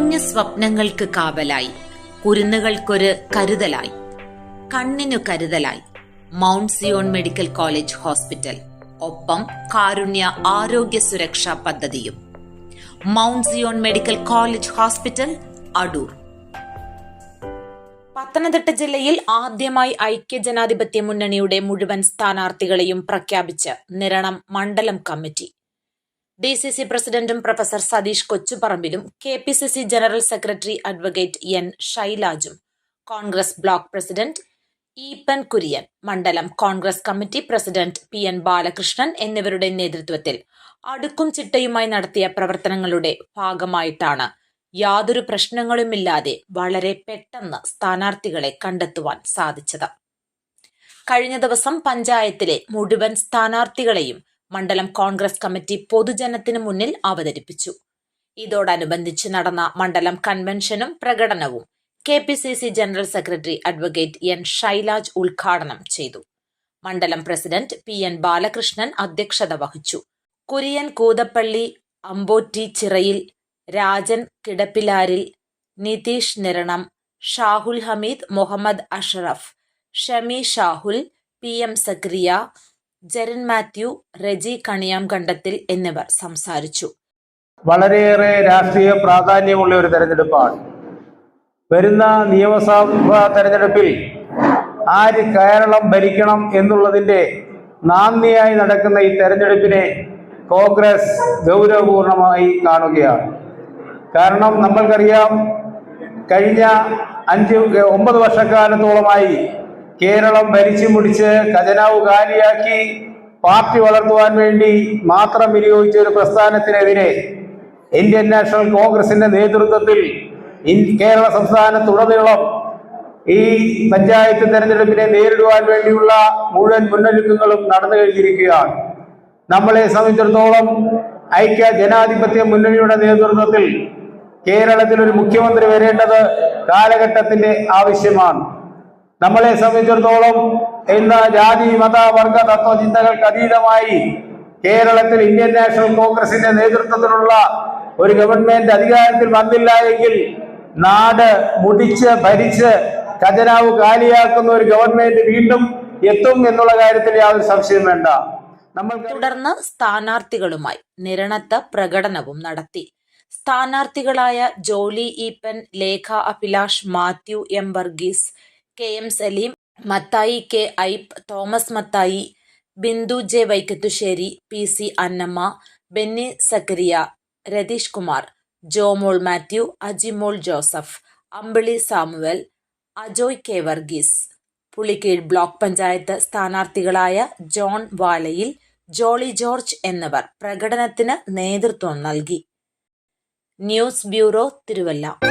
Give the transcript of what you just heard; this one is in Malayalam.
കുഞ്ഞു സ്വപ്നങ്ങൾക്ക് കാവലായി. കുരുന്നുകൾക്കൊരു കരുതലായി. കണ്ണിനു കരുതലായി. Mount Zion medical college hospital. ഒപ്പം കാരുണ്യ ആരോഗ്യ സുരക്ഷാ പദ്ധതിയും. Mount Zion medical college hospital Adoor. Pathanamthitta ജില്ലയിൽ ആദ്യമായി ഐക്യജനാധിപത്യ മുന്നണിയുടെ മുഴുവൻ സ്ഥാനാർത്ഥികളെയും പ്രഖ്യാപിച്ച് നിരണം മണ്ഡലം കമ്മിറ്റി. ഡി സി സി പ്രസിഡന്റും professor Satheesh കൊച്ചുപറമ്പിലും K P C C general secretary advocate N ഷൈലാജും. Congress block president Eappen Kurian മണ്ഡലം Congress committee president P N Balakrishnan എന്നിവരുടെ നേതൃത്വത്തിൽ അടുക്കും ചിട്ടയുമായി നടത്തിയ പ്രവർത്തനങ്ങളുടെ ഭാഗമായിട്ടാണ് യാതൊരു പ്രശ്നങ്ങളുമില്ലാതെ വളരെ പെട്ടെന്ന് സ്ഥാനാർത്ഥികളെ കണ്ടെത്തുവാൻ സാധിച്ചത്. കഴിഞ്ഞ ദിവസം പഞ്ചായത്തിലെ മുഴുവൻ സ്ഥാനാർത്ഥികളെയും മണ്ഡലം കോൺഗ്രസ് കമ്മിറ്റി പൊതുജനത്തിന് മുന്നിൽ അവതരിപ്പിച്ചു. ഇതോടനുബന്ധിച്ച് നടന്ന മണ്ഡലം കൺവെൻഷനും പ്രകടനവും K P C C general secretary advocate N Shailaj ഉദ്ഘാടനം ചെയ്തു. മണ്ഡലം പ്രസിഡന്റ് പി എൻ ബാലകൃഷ്ണൻ അധ്യക്ഷത വഹിച്ചു. കുര്യൻ കൂതപ്പള്ളി അമ്പോറ്റി ചിറയിൽ രാജൻ കിടപ്പിലാരിൽ നിതീഷ് നിരണം ഷാഹുൽ ഹമീദ് മുഹമ്മദ് അഷറഫ് ഷമി ഷാഹുൽ പി എം സക്രിയ ജെറിൻ മാത്യു റെജി കണിയാം കണ്ടത്തിൽ എന്നിവർ സംസാരിച്ചു. വളരെയേറെ രാഷ്ട്രീയ പ്രാധാന്യമുള്ള ഒരു തെരഞ്ഞെടുപ്പാണ്. വരുന്ന നിയമസഭാ തെരഞ്ഞെടുപ്പിൽ ആര് കേരളം ഭരിക്കണം എന്നുള്ളതിന്റെ നാന്ദിയായി നടക്കുന്ന ഈ തെരഞ്ഞെടുപ്പിനെ കോൺഗ്രസ് ഗൗരവപൂർണമായി കാണുകയാണ്. കാരണം നമ്മൾക്കറിയാം കഴിഞ്ഞ അഞ്ച് ഒമ്പത് വർഷക്കാലത്തോളമായി കേരളം ഭരിച്ചു മുടിച്ച് ഖജനാവ് കാലിയാക്കി പാർട്ടി വളർത്തുവാൻ വേണ്ടി മാത്രം വിനിയോഗിച്ച ഒരു പ്രസ്ഥാനത്തിനെതിരെ ഇന്ത്യൻ നാഷണൽ കോൺഗ്രസിന്റെ നേതൃത്വത്തിൽ കേരള സംസ്ഥാനത്തുടനീളം ഈ പഞ്ചായത്ത് തെരഞ്ഞെടുപ്പിനെ നേരിടുവാൻ വേണ്ടിയുള്ള മുഴുവൻ മുന്നൊരുക്കങ്ങളും നടന്നു കഴിഞ്ഞിരിക്കുകയാണ്. നമ്മളെ സംബന്ധിച്ചിടത്തോളം ഐക്യ ജനാധിപത്യ മുന്നണിയുടെ നേതൃത്വത്തിൽ കേരളത്തിൽ ഒരു മുഖ്യമന്ത്രി വരേണ്ടത് കാലഘട്ടത്തിന്റെ ആവശ്യമാണ്. നമ്മളെ സംബന്ധിച്ചിടത്തോളം ഇന്ന് ജാതി മത വർഗ തത്വചിന്തകൾക്ക് അതീതമായി കേരളത്തിൽ ഇന്ത്യൻ നാഷണൽ കോൺഗ്രസിന്റെ നേതൃത്വത്തിലുള്ള ഒരു ഗവൺമെന്റ് അധികാരത്തിൽ വന്നില്ല എങ്കിൽ നാട് മുടിച്ച് ഭരിച്ച് ഖജനാവ് കാലിയാക്കുന്ന ഒരു ഗവൺമെന്റ് വീണ്ടും എത്തും എന്നുള്ള കാര്യത്തിൽ യാതൊരു സംശയം വേണ്ട. നമ്മൾ തുടർന്ന് സ്ഥാനാർത്ഥികളുമായി നിരണത്ത പ്രകടനവും നടത്തി. സ്ഥാനാർത്ഥികളായ Joly Eappen Lekha Abhilash Mathew M Varghese K M Saleem Mathai K Eipe Thomas Mathai Bindu J Vaikathussery P C Annamma Benny Zachariah Ratheesh Kumar Jomol Mathew Ajimol Joseph Ambili Samuel Ajoy K Varghese. Pulikeezhu block panchayat സ്ഥാനാർത്ഥികളായ John Valayil Jolly George എന്നിവർ പ്രകടനത്തിന് നേതൃത്വം നൽകി. News bureau Thiruvalla.